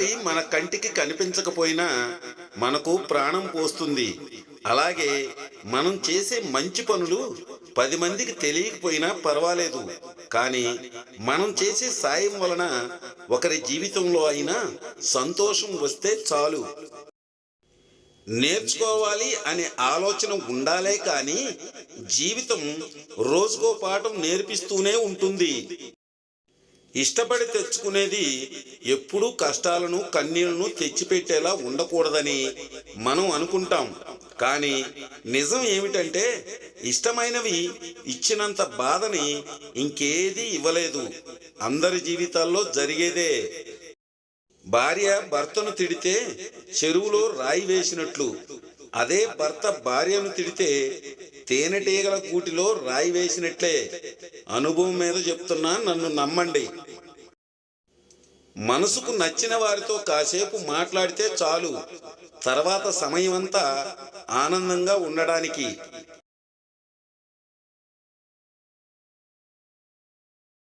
గాలి మన కంటికి కనిపించకపోయినా మనకు ప్రాణం పోస్తుంది. అలాగే మనం చేసే మంచి పనులు పది మందికి తెలియకపోయినా పర్వాలేదు. కానీ మనం చేసే సాయం వలన ఒకరి జీవితంలో అయినా సంతోషం వస్తే చాలు. నేర్చుకోవాలి అనే ఆలోచన ఉండాలే కానీ జీవితం రోజుకో పాఠం నేర్పిస్తూనే ఉంటుంది. ఇష్టపడి తెచ్చుకునేది ఎప్పుడూ కష్టాలను కన్నీళ్ళను తెచ్చిపెట్టేలా ఉండకూడదని మనం అనుకుంటాం. కానీ నిజం ఏమిటంటే ఇష్టమైనవి ఇచ్చినంత బాధని ఇంకేది ఇవ్వలేదు. అందరి జీవితాల్లో జరిగేదే. భార్య భర్తను తిడితే చెరువులో రాయి వేసినట్లు. అదే భర్త భార్యను తిడితే తేనెటీగల కూటిలో రాయి వేసినట్లే. అనుభవం మీద చెప్తున్నా నన్ను నమ్మండి. మనసుకు నచ్చిన వారితో కాసేపు మాట్లాడితే చాలు. తర్వాత సమయమంతా ఆనందంగా ఉండడానికి.